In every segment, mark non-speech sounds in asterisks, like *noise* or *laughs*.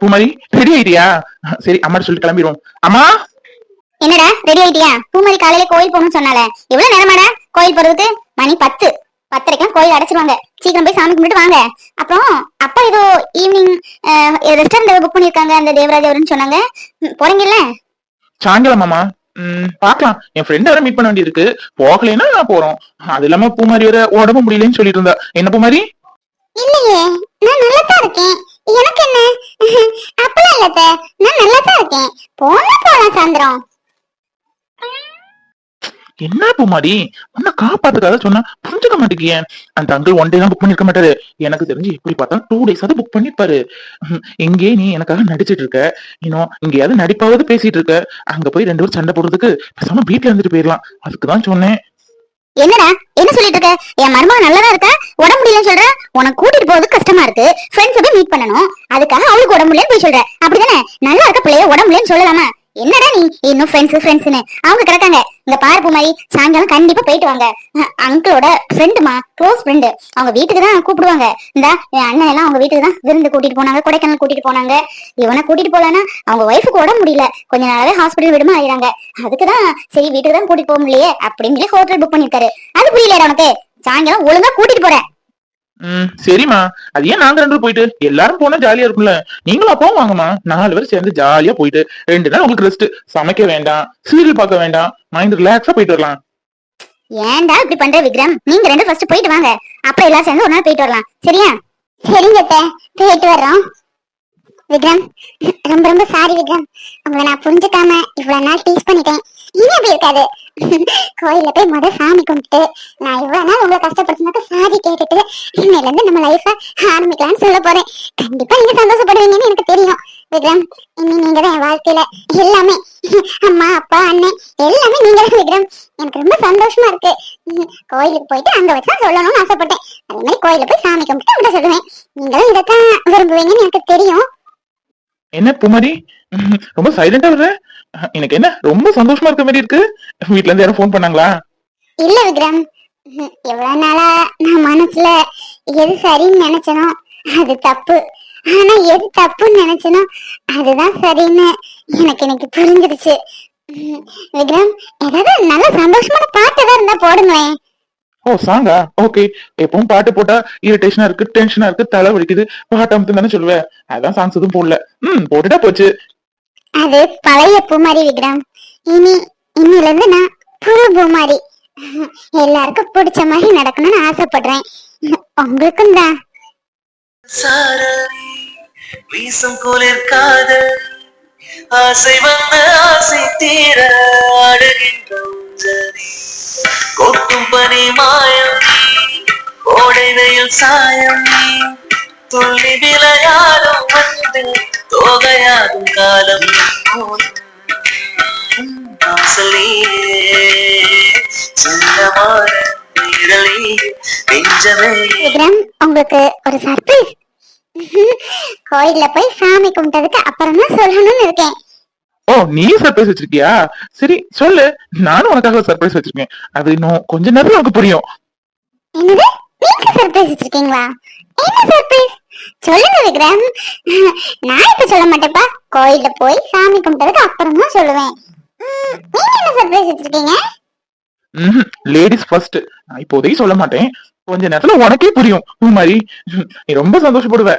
பூமாரி ready ஆயிட்டியா? சரி அம்மா சொல்லிட்டு கிளம்பிடுவோம். அம்மா? என்னடா ரெடி ஆயிட்டியா? பூமதி காலையில கோயில் போகணும்னு சொன்னால எவ்வளவு நேரமாடா கோயில் போறதுக்கு? மணி பத்து. பத்தரைக்கெல்லாம் கோயில் அடைச்சிருவாங்க. சீக்கிரம் போய் சாமி கும்பிட்டு வாங்க. அப்புறம் அப்பா ஏதோ ஈவினிங் ரெஸ்டாரண்ட் புக் பண்ணிருக்காங்க அந்த தேவராஜ் அவருன்னு சொன்னாங்க போறீங்கல்ல? சாயங்காலம் மாமா. பாக்கலாம் என் ஃப்ரெண்ட் வேற மீட் பண்ண வேண்டியிருக்கு. போகலைன்னா நான் போறோம். அது இல்லாம பூமாரி வேற உடம்பு முடியலன்னு சொல்லிட்டு இருந்தா. என்ன பூமாரி? இல்லையே நான் நல்லா தான் இருக்கேன். எனக்கு என்ன? அப்பலாம் நான் நல்லா தான் இருக்கேன். போனா போலாம் சாயந்தரம். என்ன பூமாடி உன்னை காப்பாத்துக்காக சொன்னா புரிஞ்சுக்க மாட்டேங்கிய அந்த அங்கிள் ஒன் டே தான் புக் பண்ணிருக்க மாட்டாரு. எனக்கு தெரிஞ்சு எப்படி பார்த்தா டூ டேஸ் அது புக் பண்ணிருப்பாரு. ம், இங்கே நீ எனக்காக நடிச்சிட்டு இருக்க. இன்னும் இங்கேயாவது நடிப்பாவது பேசிட்டு இருக்க. அங்க போய் ரெண்டு பேரும் சண்டை போடுறதுக்கு பேசாம வீட்டுல இருந்துட்டு போயிடலாம் அதுக்கு தான் சொன்னேன். என்னடா? என்ன சொல்லிட்டு இருக்க? என் மருமக நல்லதா இருக்கா? உடம்பு முடியலன்னு சொல்ற? உனக்கு கூட்டிட்டு போறது கஷ்டமா இருக்கு. ஃப்ரெண்ட்ஸ் போய் மீட் பண்ணணும். அதுக்காக அவளுக்கு உடம்பு இல்லைன்னு போய் சொல்ற. அப்படிதானே? நல்லா இருக்க பிள்ளைய உடம்பு இல்லைன்னு சொல்லலாமா? என்னடா நீ? இன்னும் ஃப்ரெண்ட்ஸ் ஃப்ரெண்ட்ஸ்னு அவங்க கிடக்காங்க. இந்த பார்ப்பு மாதிரி சாயங்காலம் கண்டிப்பா போயிட்டு வாங்க. அங்கிளோட ஃப்ரெண்டுமா க்ளோஸ் ஃப்ரெண்டு அவங்க வீட்டுக்கு தான் கூப்பிடுவாங்க. இந்த என் அண்ணன் எல்லாம் அவங்க வீட்டுக்கு தான் விருந்து கூட்டிட்டு போனாங்க கொடைக்கானல் கூட்டிட்டு போனாங்க. இவனை கூட்டிட்டு போலன்னா அவங்க ஒய்ஃபுக்கு உடம்பு முடியல. கொஞ்ச நாளாவே ஹாஸ்பிட்டல் விடுமா ஆயிராங்க அதுக்குதான் சரி வீட்டுக்கு தான் கூட்டிட்டு போக முடியலையே அப்படின்னு சொல்லி ஹோட்டல் புக் பண்ணிருக்காரு அது புரியலையா உனக்கு? சாயங்காலம் ஒழுங்கா கூட்டிட்டு போறேன். ம் சரிம்மா. அது ஏன் நாங்க ரெண்டு போயிட்டு? எல்லாரும் போனா ஜாலியா இருக்கும்ல. நீங்களும் அப்பாவும் வாங்கம்மா. நாலு பேரும் சேர்ந்து ஜாலியா போயிட்டு ரெண்டு நாள் உங்களுக்கு ரெஸ்ட் சமைக்க வேண்டாம் சீரியல் பார்க்க வேண்டாம். மைண்ட் ரிலாக்ஸா போயிட்டு வரலாம். ஏன்டா இப்படி பண்ற விக்ரம்? நீங்க ரெண்டு ஃபர்ஸ்ட் போயிட்டு வாங்க. அப்ப எல்லாம் சேர்ந்து ஒரு நாள் போயிட்டு வரலாம். சரியா? சரிங்க போயிட்டு வர்றோம். விக்ரம் ரொம்ப ரொம்ப சாரி விக்ரம். உங்களை நான் புரிஞ்சுக்காம இவ்வளவு நாள் டீஸ் பண்ணிட்டேன். இனி அப்படி இருக்காது. கோயில போய் முத சாமி கும்பிட்டு நான் இவ்வளவு நாள் உங்களை கஷ்டப்படுத்தினாக்க சாதி கேட்டுட்டு இன்னையில இருந்து நம்ம லைஃப ஆரம்பிக்கலாம்னு சொல்ல போறேன். கண்டிப்பா நீங்க சந்தோஷப்படுவீங்கன்னு எனக்கு தெரியும். விக்ரம் இனி நீங்க தான் என் வாழ்க்கையில எல்லாமே. அம்மா அப்பா அண்ணன் எல்லாமே நீங்க தான் விக்ரம். எனக்கு ரொம்ப சந்தோஷமா இருக்கு. கோயிலுக்கு போயிட்டு அங்க வச்சு சொல்லணும்னு ஆசைப்பட்டேன். அதே மாதிரி கோயில போய் சாமி கும்பிட்டு அங்க சொல்லுவேன். நீங்களும் இதைத்தான் விரும்புவீங்கன்னு எனக்கு தெரியும். என்ன புமரி? ரொம்ப சைலண்டா வர்ற எனக்கு என்ன? ரொம்ப சந்தோஷமா இருக்க மாதிரி இருக்கு. வீட்ல இருந்து யாரும் ஃபோன் பண்ணாங்களா? இல்ல விக்ரம். எவ்வளவு நாளா நான் மனசுல எது சரின்னு நினைச்சனோ அது தப்பு. ஆனா எது தப்புன்னு நினைச்சனோ அதுதான் சரின்னு எனக்கு இன்னைக்கு புரிஞ்சிருச்சு. விக்ரம் ஏதாவது நல்ல சந்தோஷமான பாட்டு ஏதாவது இருந்தா போடுங்களேன். ஓ சாங்கா ஓகே எப்பவும் பாட்டு போட்டா இரிட்டேஷனா இருக்கு டென்ஷனா இருக்கு தலை வலிக்குது. பாட்டு அமுத்து தானே சொல்லுவேன் அதான் சாங்ஸ் எதுவும் போடல. ம் போட்டுட்டா போச்சு. அது பழைய பூமாரி விக்ரம். இனி இன்னில இருந்து நான் புது பூமாரி. எல்லாருக்கும் பிடிச்ச மாதிரி நடக்கணும்னு ஆசைப்படுறேன். உங்களுக்கும் தான். வீசும் குளிர் காதல். ஆசை வந்த ஆசை தீர ஆடுகின்ற கொட்டும் பனி மாயம் நீ கோடை வெயில் சாயம் நீ. துள்ளி விளையாடும் வந்து தோகையாடும் காலம். உங்களுக்கு ஒரு சர்ப்ரைஸ் கோயில்ல போய் சாமி கும்பிட்டதுக்கு அப்புறம் தான் சொல்லணும்னு இருக்கேன். ஓ நீ சர்ப்ரைஸ் வச்சிருக்கியா? சரி சொல்லு. நானும் உனக்காக சர்ப்ரைஸ் வச்சிருக்கேன். அது இன்னும் கொஞ்ச நேரத்துல உனக்கு புரியும். என்னது? நீங்க சர்ப்ரைஸ் வச்சிருக்கீங்களா? என்ன சர்ப்ரைஸ் சொல்லுங்க விக்ரம். நான் இப்ப சொல்ல மாட்டேப்பா கோயில்ல போய் சாமி கும்பிட்டதுக்கு அப்புறம் தான் சொல்லுவேன் நீங்க என்ன சர்ப்ரைஸ் வச்சிருக்கீங்க? லேடிஸ் ஃபர்ஸ்ட் நான் இப்போதைக்கு சொல்ல மாட்டேன். கொஞ்ச நேரத்துல உனக்கே புரியும். உன் மாதிரி. நீ ரொம்ப சந்தோஷப்படுவ.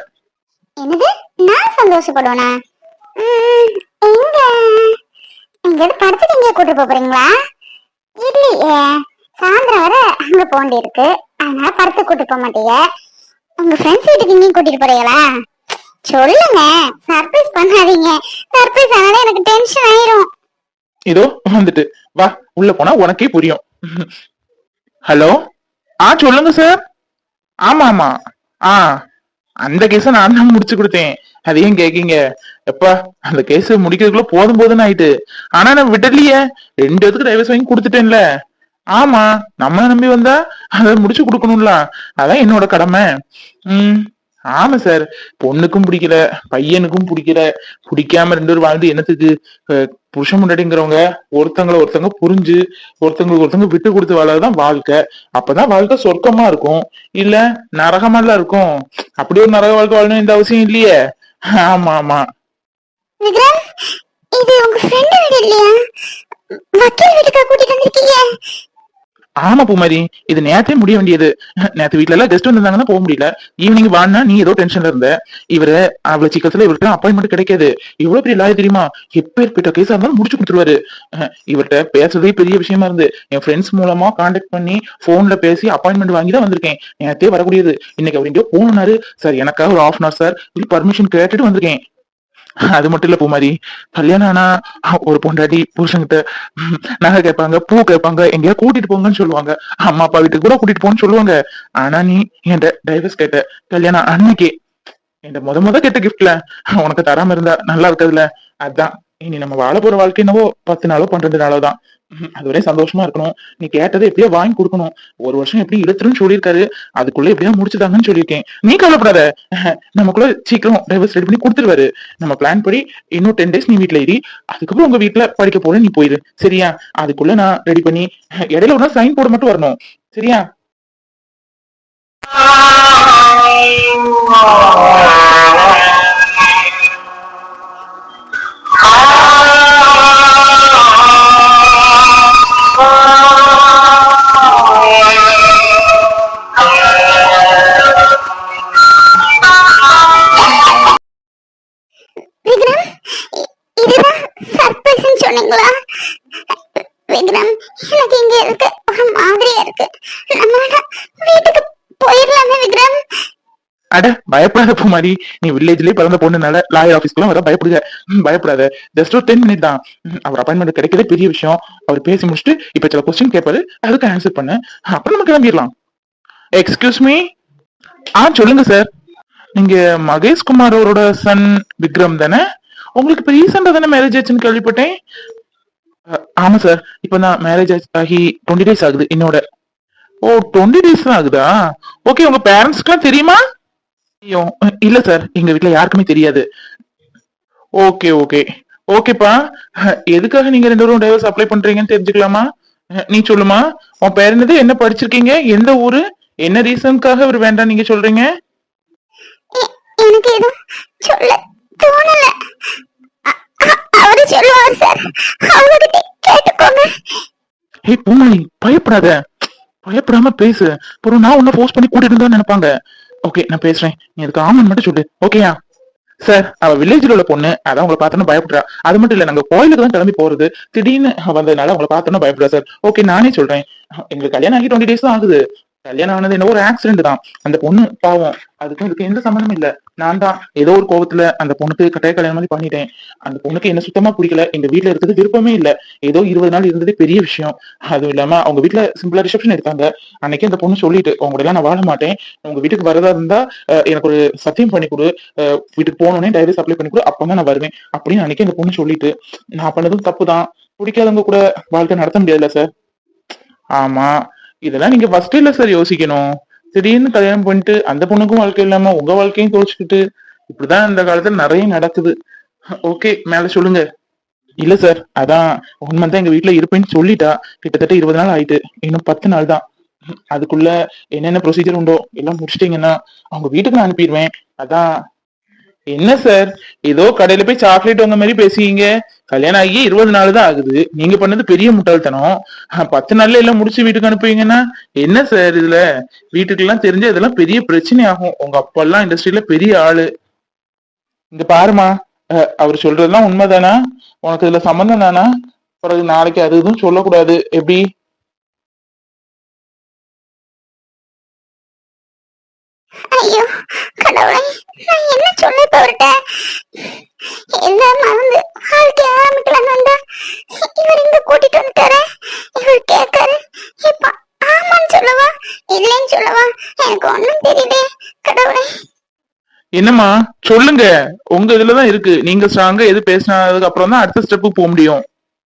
என்னது? நான் சந்தோஷப்படுவேனா? எங்க? எங்கேயாவது படத்துக்கு எங்கேயா கூட்டு போறீங்களா? இல்லையே. சாயந்தரம் வர அங்க போண்டி இருக்கு. அதனால படத்துக்கு கூட்டு போக மாட்டீங்க உங்க ஃப்ரெண்ட்ஸ் வீட்டுக்கு நீங்க கூட்டிட்டு போறீங்களா? சொல்லுங்க. சர்ப்ரைஸ் பண்ணாதீங்க. சர்ப்ரைஸ் ஆனாலே எனக்கு டென்ஷன் ஆயிரும். இதோ வந்துட்டு. வா உள்ள போனா உனக்கே புரியும். ஹலோ ஆ சொல்லுங்க சார் ஆமா ஆமா. ஆ அந்த கேஸ நான் தான் முடிச்சு கொடுத்தேன். அதையும் கேக்கீங்க? எப்பா அந்த கேஸ் முடிக்கிறதுக்குள்ள போதும் போதுன்னு ஆயிட்டு. ஆனா நான் விடலையே. ரெண்டு இடத்துக்கு டைவர்ஸ் வாங்கி கொடுத்துட்டேன்ல. ஆமா நம்மள நம்பி வந்தா அதை முடிச்சு கொடுக்கணும்ல. அதான் என்னோட கடமை. உம் ஆமா சார் பொண்ணுக்கும் பிடிக்கல பையனுக்கும் பிடிக்கல. பிடிக்காம ரெண்டு பேரும் வாழ்ந்து என்னத்துக்கு? புருஷ புருஷன் முன்னாடிங்கிறவங்க ஒருத்தங்களை ஒருத்தங்க புரிஞ்சு ஒருத்தங்களுக்கு ஒருத்தங்க விட்டு கொடுத்து வாழறதுதான் வாழ்க்கை. அப்பதான் வாழ்க்கை சொர்க்கமா இருக்கும். இல்ல நரகமாலாம் இருக்கும். அப்படி ஒரு நரக வாழ்க்கை வாழணும் இந்த அவசியம் இல்லையே. ஆமா ஆமா. இது உங்க ஃப்ரெண்ட் வீடு இல்லையா? வக்கீல் வீட்டுக்கு கூட்டிட்டு வந்திருக்கீங்க? ஆமா பூமாரி இது நேத்தே முடிய வேண்டியது. நேத்து வீட்ல எல்லாம் கெஸ்ட் வந்திருந்தாங்கன்னா போக முடியல. ஈவினிங் வானா நீ ஏதோ டென்ஷன்ல இருந்த. இவரு அவ்வளவு சீக்கிரத்துல இவருக்கு அப்பாயின்மெண்ட் கிடைக்காது. இவ்வளவு பெரிய லாயர் தெரியுமா? எப்பேற்பட்ட கேஸா இருந்தாலும் முடிச்சு கொடுத்துருவாரு. அஹ், இவர்ட்ட பேசுறதே பெரிய விஷயமா இருந்து. என் ஃப்ரெண்ட்ஸ் மூலமா காண்டாக்ட் பண்ணி போன்ல பேசி அப்பாயின்மெண்ட் வாங்கி தான் வந்திருக்கேன். நேத்தே வரக்கூடியது. இன்னைக்கு அவர் எங்கேயோ போனாரு சார் எனக்காக ஒரு half an hour sir permission கேட்டுட்டு வந்திருக்கேன். அது மட்டும் இல்ல பூமாரி. கல்யாணம் ஆனா ஒரு பொண்டாட்டி புருஷன்கிட்ட நகை கேட்பாங்க பூ கேட்பாங்க எங்கேயா கூட்டிட்டு போங்கன்னு சொல்லுவாங்க. அம்மா அப்பா வீட்டுக்கு கூட கூட்டிட்டு போன்னு சொல்லுவாங்க. ஆனா நீ என்கிட்ட டைவர்ஸ் கேட்ட கல்யாணம் அன்னைக்கு. என் முத முத கேட்ட கிஃப்ட்ல உனக்கு தராம இருந்தா நல்லா இருக்காதுல்ல. அதான் இனி நம்ம வாழ போற வாழ்க்கை என்னவோ பத்து நாளோ பன்னெண்டு நாளோ தான். அது ஒரே சந்தோஷமா இருக்கணும். நீ கேட்டதை எப்படியோ வாங்கி கொடுக்கணும். ஒரு வருஷம் எப்படி இழுத்துருன்னு சொல்லியிருக்காரு. அதுக்குள்ள எப்படியா முடிச்சுதாங்கன்னு சொல்லியிருக்கேன். நீ கவலைப்படாத. *laughs* நமக்குள்ள சீக்கிரம் டைவர்ஸ் ரெடி பண்ணி கொடுத்துருவாரு. நம்ம பிளான் படி இன்னும் டென் டேஸ் நீ வீட்டுல ஏறி அதுக்கப்புறம் உங்க வீட்டுல படிக்க போற நீ போயிரு. சரியா? அதுக்குள்ள நான் ரெடி பண்ணி *laughs* இடையில ஒரு சைன் போட மட்டும் வரணும். சரியா? விக்ரம் சர்ப்ரைஸ்னு விக்ரம் எனக்கு இங்க இருக்கு. ஒரு மாதிரியா இருக்கு. நம்ம வீட்டுக்கு போயிடலாமே விக்ரம். அட பயப்படாத பூமாரி. நீ வில்லேஜ்லயே பிறந்த பொண்ணுனால லாயர் ஆஃபீஸ்க்குலாம் வர பயப்படுங்க பயப்படாத. ஜஸ்ட் ஒரு டென் மினிட் தான். அவர் அப்பாயின்மெண்ட் கிடைக்கிறதே பெரிய விஷயம். அவர் பேசி முடிச்சுட்டு இப்ப சில கொஸ்டின் கேட்பாரு. அதுக்கு ஆன்சர் பண்ணு. அப்புறம் நம்ம கிளம்பிடலாம். எக்ஸ்கியூஸ் மீ ஆ சொல்லுங்க சார் நீங்க மகேஷ் குமார் அவரோட சன் விக்ரம் தானே? உங்களுக்கு இப்ப ரீசெண்டா தானே மேரேஜ் ஆச்சுன்னு கேள்விப்பட்டேன். ஆமா சார் இப்போ நான் மேரேஜ் ஆகி டுவெண்ட்டி டேஸ் ஆகுது என்னோட. ஓ டுவெண்ட்டி டேஸ் தான் ஆகுதா? ஓகே உங்க பேரண்ட்ஸ்க்குலாம் தெரியுமா? ஐயோ இல்ல சார் எங்க வீட்ல யாருக்குமே தெரியாது. ஓகே ஓகே ஓகேப்பா எதுக்காக நீங்க ரெண்டு பேரும் டைவர்ஸ் அப்ளை பண்றீங்கன்னு தெரிஞ்சுக்கலாமா? நீ சொல்லுமா? உன் பேர் என்னது? என்ன படிச்சிருக்கீங்க? எந்த ஊரு? என்ன ரீசனுக்காக இவர் வேண்டாம் நீங்க சொல்றீங்க? எனக்கு எதுவும் சொல்ல தோணல. அவரு சொல்லுவார் சார். அவர்கிட்ட கேட்டுக்கோங்க. ஏய் பூமணி பயப்படாத. பயப்படாம பேசு. அப்புறம் நான் உன்ன போஸ்ட் பண்ணி கூட்டிட்டு இருந்தா நினைப்பாங்க. ஓகே நான் பேசுறேன். நீ அதுக்கு ஆமன் மட்டும் சொல்லு. ஓகேயா சார் அவ வில்லேஜ்ல உள்ள பொண்ணு. அதான் உங்களை பார்த்தோன்னு பயப்படுறா. அது மட்டும் இல்ல நாங்க கோயிலுக்கு தான் கிளம்பி போறது. திடீர்னு வந்ததுனால உங்களை பார்த்தோன்னு பயப்படுறா சார் ஓகே நானே சொல்றேன். எங்களுக்கு கல்யாணம் ஆகி டுவெண்ட்டி டேஸ் தான் ஆகுது. கல்யாணம் ஆனது என்ன ஒரு ஆக்சிடென்ட் தான். அந்த பொண்ணு பாவம். அதுக்கும் இதுக்கு எந்த சம்மந்தமும் இல்ல. நான் தான் ஏதோ ஒரு கோபத்துல அந்த பொண்ணுக்கு கட்டாய கல்யாணம் மாதிரி பண்ணிட்டேன். அந்த பொண்ணுக்கு என்ன சுத்தமா பிடிக்கல. எங்க வீட்ல இருக்கிறது விருப்பமே இல்ல. ஏதோ இருபது நாள் இருந்ததே பெரிய விஷயம். அதுவும் இல்லாம அவங்க வீட்டுல சிம்பிளா ரிசப்ஷன் எடுத்தாங்க. அன்னைக்கு அந்த பொண்ணு சொல்லிட்டு உங்க கூட எல்லாம் நான் வாழ மாட்டேன். உங்க வீட்டுக்கு வரதா இருந்தா அஹ், எனக்கு ஒரு சத்தியம் பண்ணி கொடு. அஹ், வீட்டுக்கு போனோடனே டைவர்ஸ் அப்ளை பண்ணி கொடு. அப்பதான் நான் வருவேன். அப்படின்னு அன்னைக்கு அந்த பொண்ணு சொல்லிட்டு நான் பண்ணதும் தப்பு தான். பிடிக்காதவங்க கூட வாழ்க்கை நடத்த முடியாதுல்ல சார் ஆமா. இதெல்லாம் நீங்க ஃபர்ஸ்ட் இல்ல சார் யோசிக்கணும். திடீர்னு கல்யாணம் பண்ணிட்டு அந்த பொண்ணுக்கும் வாழ்க்கை இல்லாம உங்க வாழ்க்கையும் தோச்சுக்கிட்டு இப்படிதான் இந்த காலத்துல நிறைய நடக்குது. ஓகே மேல சொல்லுங்க. இல்ல சார் அதான் ஒன் தான் எங்க வீட்டுல இருப்பேன்னு சொல்லிட்டா. கிட்டத்தட்ட இருபது நாள் ஆயிட்டு. இன்னும் பத்து நாள் தான். அதுக்குள்ள என்னென்ன ப்ரொசீஜர் உண்டோ எல்லாம் முடிச்சிட்டீங்கன்னா அவங்க வீட்டுக்கு நான் அனுப்பிடுவேன். அதான் என்ன சார்? ஏதோ கடையில போய் சாக்லேட் வந்த மாதிரி பேசுவீங்க கல்யாணம் ஆகி இருபது நாள் தான் ஆகுது. நீங்க பண்ணது பெரிய முட்டாள்தனம். பத்து நாள்ல எல்லாம் முடிச்சு வீட்டுக்கு அனுப்புவீங்கன்னா என்ன சார் இதுல? வீட்டுக்கு எல்லாம் தெரிஞ்ச இதெல்லாம் பெரிய பிரச்சனை ஆகும் உங்க அப்பா எல்லாம் இண்டஸ்ட்ரியில பெரிய ஆளு. இங்க பாருமா அவர் சொல்றதெல்லாம் உண்மைதானா? உனக்கு இதுல சம்மந்தம் தானா? பிறகு நாளைக்கு அது இதுவும் சொல்லக்கூடாது. எப்படி? கடவுளே நான் என்ன சொல்ல போறட்ட எல்லாம் மறந்து வாழ்க்கை ஆரம்பிக்கலாம்னு வந்தா இவர் இங்க கூட்டிட்டு வந்துட்டாரு? இவர் கேட்காரு இப்ப ஆமான்னு சொல்லவா? இல்லைன்னு சொல்லவா? எனக்கு ஒண்ணும் தெரியல கடவுளே. என்னம்மா சொல்லுங்க. உங்க இதுலதான் இருக்கு. நீங்க ஸ்ட்ராங்கா எது பேசினதுக்கு அப்புறம் தான் அடுத்த ஸ்டெப்பு போக முடியும்.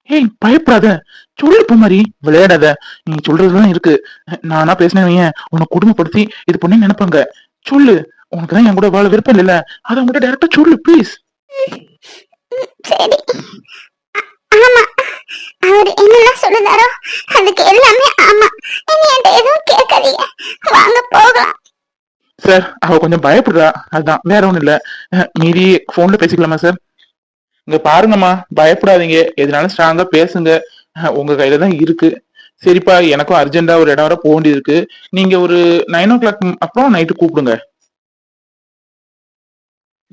ஏய் பயப்படாத. சொல்லு மாதிரி. விளையாடாத. நீ சொல்றதுதான் இருக்கு. நானா பேசினேன் உன்னை குடும்பப்படுத்தி இது பண்ணி நினைப்பாங்க. சொல்லு. உனக்கு தான் என் கூட வாழ விருப்பம் இல்லைல்ல. அதை உங்ககிட்ட டேரக்டா சொல்லு ப்ளீஸ் சரி. ஆமா. அவர் என்னெல்லாம் சொல்லுதாரோ அதுக்கு எல்லாமே ஆமா. இனி என்கிட்ட எதுவும் கேட்காதீங்க. வாங்க போகலாம். சார் அவ கொஞ்சம் பயப்படுறா. அதுதான் வேற ஒண்ணும் இல்ல. மீதி போன்ல பேசிக்கலாமா சார் இங்க பாருங்கம்மா பயப்படாதீங்க. எதுனாலும் ஸ்ட்ராங்கா பேசுங்க. உங்க கையில தான் இருக்கு. சரிப்பா எனக்கும் அர்ஜென்ட்டா ஒரு இடம் வர போக வேண்டியது இருக்கு. நீங்க ஒரு நைன் ஓ கிளாக் அப்புறம் நைட்டு கூப்பிடுங்க.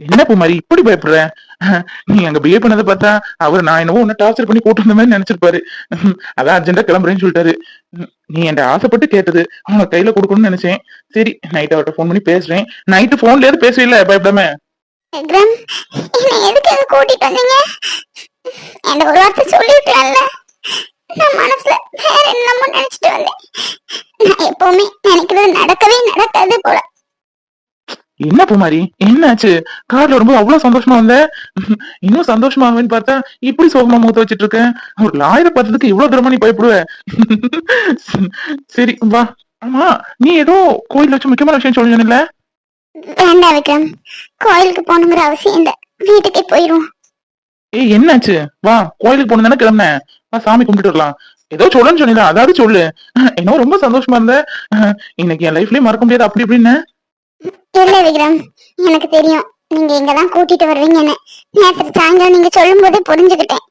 என்ன மாதிரி இப்படி பயப்படுற? நீ அங்க பிஹேவ் பண்ணதை பார்த்தா அவர் நான் என்னவோ உன்னை டார்ச்சர் பண்ணி கூட்டு வந்த மாதிரி நினைச்சிருப்பாரு. அதான் அர்ஜென்டா கிளம்புறேன்னு சொல்லிட்டாரு. உம், நீ என்ன ஆசைப்பட்டு கேட்டது அவனை கையில கொடுக்கணும்னு நினைச்சேன். சரி நைட் அவர்கிட்ட ஃபோன் பண்ணி பேசுறேன். நைட்டு போன்ல பேசுவீல்ல பயப்படாம? இல்ல பயப்படாம கூட்டிட்டு வந்தீங்க? ஒரு வார்த்தை நான் மனசுல வேற என்னமோ நினைச்சிட்டு வந்தேன். நான் எப்பவுமே நினைக்கிறது நடக்கவே நடக்காது போல. என்ன பூமாரி? என்னாச்சு? கார்ல வரும்போது அவ்வளவு சந்தோஷமா வந்த? இன்னும் சந்தோஷமா ஆவேன்னு பார்த்தா இப்படி சோகமா முகத்த வச்சிட்டு இருக்க ஒரு லாயரை பார்த்ததுக்கு இவ்வளவு தூரமா நீ பயப்படுவ? சரி வா. ஆமா நீ ஏதோ கோயில் வச்சு முக்கியமான விஷயம் சொல்லணும்ல வேண்டாம் விக்ரம். கோயிலுக்கு போகணுங்கிற அவசியம் இல்ல. வீட்டுக்கே போயிருவோம். ஏய் என்னாச்சு? வா கோயிலுக்கு போன தானே கிளம்புனேன். வா சாமி கும்பிட்டு வரலாம். ஏதோ சொல்லுன்னு சொன்னீங்க அதாவது சொல்லு. என்ன ரொம்ப சந்தோஷமா இருந்த. இன்னைக்கு என் லைஃப்லயே மறக்க முடியாது அப்படி இப்படின்னு. இல்ல விக்ரம்? எனக்கு தெரியும். நீங்க இங்கதான் கூட்டிட்டு வருவீங்கன்னு. நேற்று சாயங்காலம் நீங்க சொல்லும் போதே புரிஞ்சுக்கிட்டேன்.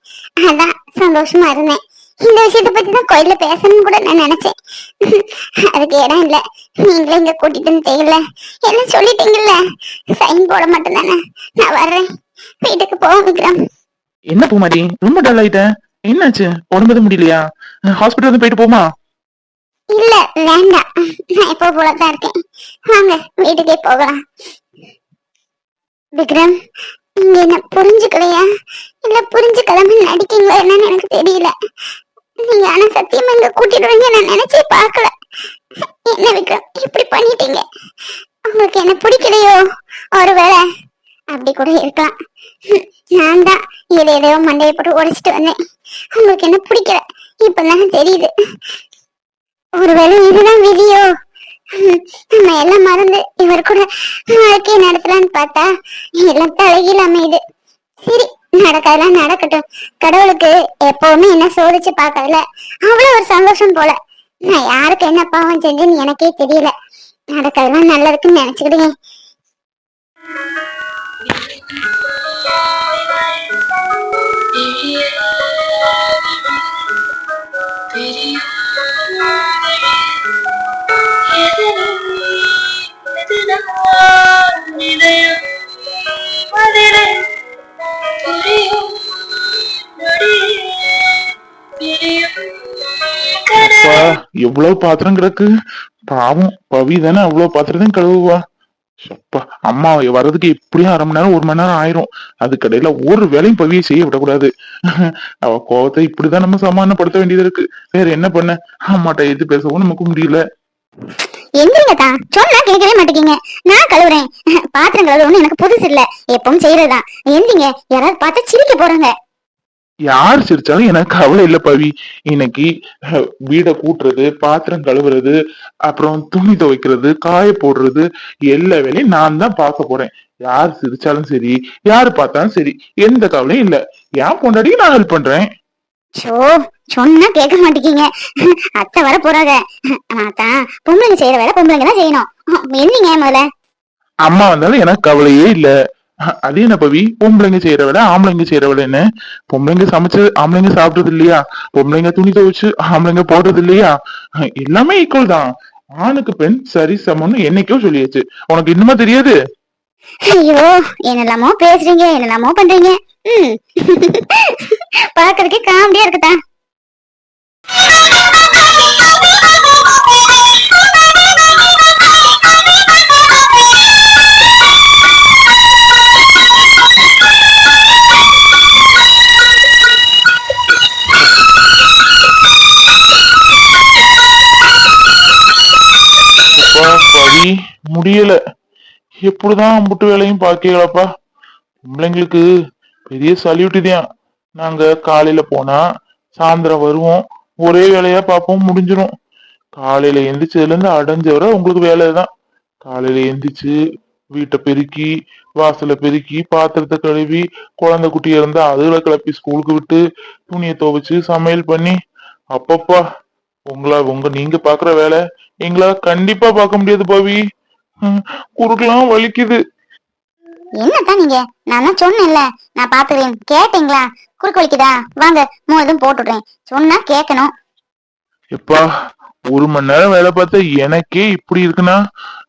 அதான் சந்தோஷமா இருந்தேன். இந்த விஷயத்த பத்தி தான் கோயில பேசணும்னு கூட நான் நினைச்சேன். அதுக்கு இடம் இல்ல. நீங்களே இங்க கூட்டிட்டு வந்துட்டீங்கல்ல எல்லாம் சொல்லிட்டீங்கல்ல? சைன் போட மட்டும் தானே நான் வர்றேன். வீட்டுக்கு போவோம் விக்ரம். என்ன பூமாரி? ரொம்ப டல் ஆயிட்ட. என்னாச்சு? உடம்பு முடியலையா? ஹாஸ்பிட்டல் வந்து போயிட்டு போமா இல்ல வேண்டாம். நான் எப்போ போலதான் இருக்கேன். வாங்க வீட்டுக்கே போகலாம். விக்ரம் நீங்க என்ன புரிஞ்சுக்கலையா? இல்ல புரிஞ்சுக்கலாம நடிக்கீங்களா என்னன்னு எனக்கு தெரியல. நீங்க ஆனா சத்தியமா இங்க கூட்டிடுவீங்க நான் நினைச்சே பார்க்கல. என்ன விக்ரம் இப்படி பண்ணிட்டீங்க? உங்களுக்கு என்ன பிடிக்கலையோ? ஒருவேளை அப்படி கூட இருக்கலாம். ஹம், நான் தான் இதை எதையோ மண்டையை போட்டு உடைச்சிட்டு வந்தேன். உங்களுக்கு என்ன பிடிக்கல? இப்பதான் தெரியுது. ஒருவேளை இதுதான் விதியோ? நம்ம எல்லாம் மறந்து இவர் கூட வாழ்க்கையை நடத்தலான்னு பார்த்தா எல்லாம் தலைகீழ அமையுது. சரி நடக்காதெல்லாம் நடக்கட்டும். கடவுளுக்கு எப்பவுமே என்ன சோதிச்சு பார்க்கறதுல அவ்வளவு ஒரு சந்தோஷம் போல. நான் யாருக்கு என்ன பாவம் செஞ்சேன்னு எனக்கே தெரியல. நடக்கிறதெல்லாம் நல்லதுக்குன்னு நினைச்சுக்கிடுங்க. எவ்வளவு பாத்திரம் கிடக்கு? பாவம் பவி தானே அவ்வளவு பாத்திரத்தையும் கழுவுவா? அப்பா அம்மா வர்றதுக்கு எப்படியும் அரை மணி நேரம் ஒரு மணி நேரம் ஆயிரும். அதுக்கடையில ஒரு வேலையும் பவியை செய்ய விடக்கூடாது. *laughs* அவ கோவத்தை இப்படிதான் நம்ம சமாதானப்படுத்த வேண்டியது இருக்கு. வேற என்ன பண்ண? அம்மாட்ட எது பேசவும் நமக்கு முடியல. எந்திரிங்க சொன்னா கேட்கவே மாட்டேங்க நான் கழுவுறேன். பாத்திரம் கழுவுறோம்னு எனக்கு புதுசு இல்ல. எப்பவும் செய்யறதுதான் எந்திரிங்க. யாராவது பார்த்தா சிரிக்க போறாங்க. யார் சிரிச்சாலும் எனக்கு கவலை இல்ல பவி. இன்னைக்கு வீடை கூட்டுறது பாத்திரம் கழுவுறது அப்புறம் துணி துவைக்கிறது காய போடுறது எல்லா வேலையும் நான் தான் பார்க்க போறேன். யார் சிரிச்சாலும் சரி யாரு பார்த்தாலும் சரி எந்த கவலையும் இல்ல. என் பொண்டாடிக்கு நான் ஹெல்ப் பண்றேன். ஷோ சொன்னா கேட்க மாட்டேங்க அத்தை வர போறாங்க. அதான் பொம்பளைங்க செய்யற வேலை பொம்பளைங்க தான் செய்யணும். என்னங்க முதல்ல? அம்மா வந்தாலும் எனக்கு கவலையே இல்ல. அது என்ன பவி? பொம்பளைங்க செய்யற வேலை ஆம்பளைங்க செய்யற வேலைன்னு பொம்பளைங்க சமைச்சு ஆம்பளைங்க சாப்பிடுறது இல்லையா? பொம்பளைங்க துணி துவைச்சு ஆம்பளைங்க போடுறது இல்லையா? எல்லாமே ஈக்குவல் தான். ஆணுக்கு பெண் சரி சமம்னு என்னைக்கோ சொல்லியாச்சு. உனக்கு இன்னுமா தெரியாது? ஐயோ என்னெல்லாமோ பேசுறீங்க என்னெல்லாமோ பண்றீங்க. ம். பாக்குறதுக்கே காமெடியா இருக்குதா? முடியல. எப்படிதான் அம்புட்டு வேலையும் பாக்கீங்களப்பா? பொம்பளைங்களுக்கு பெரிய சல்யூட்டு தான் நாங்க காலையில போனா சாயந்தரம் வருவோம். ஒரே வேலையா பார்ப்போம் முடிஞ்சிரும். காலையில எந்திரிச்சதுல இருந்து அடைஞ்ச வரை உங்களுக்கு வேலைதான். காலையில எந்திரிச்சு வீட்டை பெருக்கி வாசல பெருக்கி பாத்திரத்தை கழுவி குழந்தை குட்டி இருந்தா அதுகளை கிளப்பி ஸ்கூலுக்கு விட்டு துணியை துவைச்சு சமையல் பண்ணி அப்பப்பா உங்களா உங்க நீங்க பாக்குற வேலை எங்களால கண்டிப்பா பார்க்க முடியாது பாவி. குறுக்கெல்லாம் வலிக்குது. என்னத்தான் நீங்க? நான் தான் சொன்னேன்ல. நான் பாத்துக்கிறேன். கேட்டீங்களா? குறுக்கு வலிக்குதா? வாங்க மூணு போட்டுடுறேன் சொன்னா கேட்கணும். எப்பா ஒரு மணி நேரம் வேலை பார்த்த எனக்கே இப்படி இருக்குன்னா?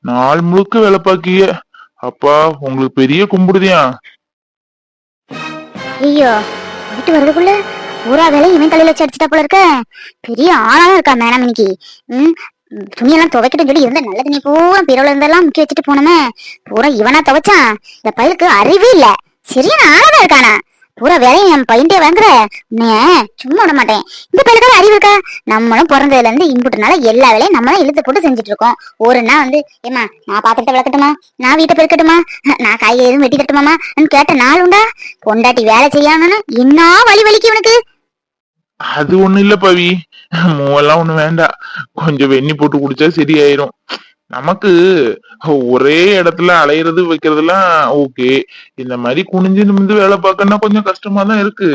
நாள் முழுக்க வேலை பார்க்கிய. அப்பா உங்களுக்கு பெரிய கும்பிடுதியா? ஐயோ வீட்டு வர்றதுக்குள்ள பூரா வேலை இவன் தலையில வச்சு அடிச்சுட்டா போல இருக்க. பெரிய ஆளாதான் இருக்கா மேடம் இன்னைக்கு. ம் ம், துணியெல்லாம் துவைக்கட்டும் சொல்லி இருந்த நல்ல துணி பூரா பிறவுல இருந்தெல்லாம் முக்கி வச்சுட்டு போனோமே. பூரா இவனா துவைச்சான். இந்த பையலுக்கு அறிவே இல்ல. சரியான ஆளாதான் இருக்கானா? பூரா வேலையும் என் பையன்டே வாங்குற. உன்னைய சும்மா விட மாட்டேன். இந்த பையலுக்கு அறிவு இருக்கா? நம்மளும் பிறந்ததுல இருந்து இன்புட்டுனால எல்லா வேலையும் நம்ம தான் இழுத்து போட்டு செஞ்சுட்டு இருக்கோம் ஒரு நாள் வந்து ஏமா நான் பாத்திரத்தை விளக்கட்டுமா? நான் வீட்டை பெருக்கட்டுமா? நான் காய் எதுவும் வெட்டி தட்டுமாமா கேட்ட நாள் உண்டா? பொண்டாட்டி வேலை செய்யாமன்னு என்ன வலி வலிக்கு உனக்கு அது ஒண்ணு இல்ல பவி. மூவெல்லாம் ஒண்ணு வேண்டாம் கொஞ்சம் வெண்ணி போட்டு குடிச்சா சரியாயிரும். நமக்கு ஒரே இடத்துல அலையிறது வைக்கிறதுலாம் ஓகே இந்த மாதிரி குனிஞ்சு நிமிந்து வேலை பார்க்கணும்னா கொஞ்சம் கஷ்டமா தான் இருக்கு.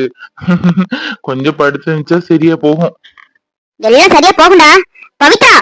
கொஞ்சம் படுத்து இருந்துச்சா சரியா போகும். எல்லாம் சரியா போகும்டா. பவித்ரா!